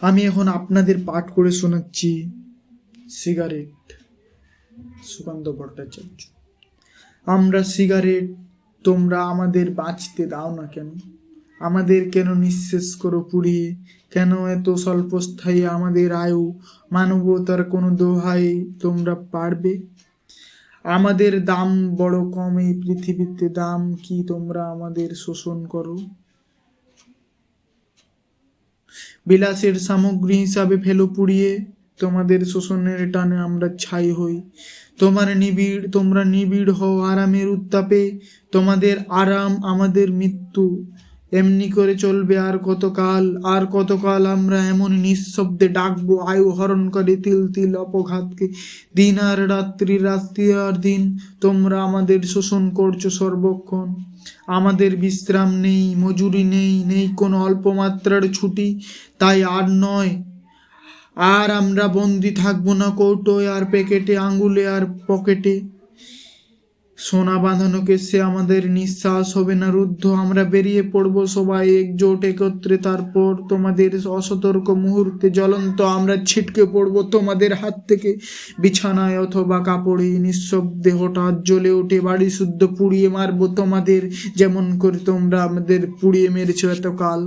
আমি এখন আপনাদের পাঠ করে শোনাচ্ছি সিগারেট, সুকান্ত ভট্টাচার্য। আমরা সিগারেট তোমরা আমাদের বাঁচতে দাও না কেন? আমাদের কেন নিঃশেষ করো পুড়িয়ে? কেন এত স্বল্পস্থায়ী আমাদের আয়ু? মানবতার কোনো দোহাই তোমরা পারবে? আমাদের দাম বড় কম এই পৃথিবীতে, দাম কি তোমরা আমাদের শোষণ করো? বিলাসের সামগ্রী হিসাবে ফেলো পুড়িয়ে, তোমাদের শোষণের টানে আমরা ছাই হই। তোমার নিবিড়, তোমরা নিবিড় হও আরামের উত্তাপে, তোমাদের আরাম আমাদের মৃত্যু। এমনি করে চলবে আর কতকাল আর কতকাল আমরা এমন নিঃশব্দে ডাকবো, আয়ু হরণ করে তিল তিল অপঘাতকে। দিন আর রাত্রি রাত্রি আর দিন, তোমরা আমাদের শোষণ করছ সর্বক্ষণ। আমাদের বিশ্রাম নেই, মজুরি নেই নেই কোনো অল্প মাত্রার ছুটি। তাই আর নয়, আর আমরা বন্দি থাকব না কৌটোয় আর প্যাকেটে আঙ্গুলে আর পকেটে। সোনা বাঁধানো কেসে আমাদের নিঃশ্বাস হবে না, রুদ্ধ। আমরা বেরিয়ে পড়ব সবাই একজোট, একত্রে। তারপর তোমাদের অসতর্ক মুহূর্তে জ্বলন্ত আমরা ছিটকে পড়ব তোমাদের হাত থেকে। বিছানায় অথবা কাপড়ে নিঃশব্দে হঠাৎ জ্বলে ওঠে বাড়ি শুদ্ধ পুড়িয়ে মারবো তোমাদের, যেমন করে তোমরা আমাদের পুড়িয়ে মেরেছো এতকাল।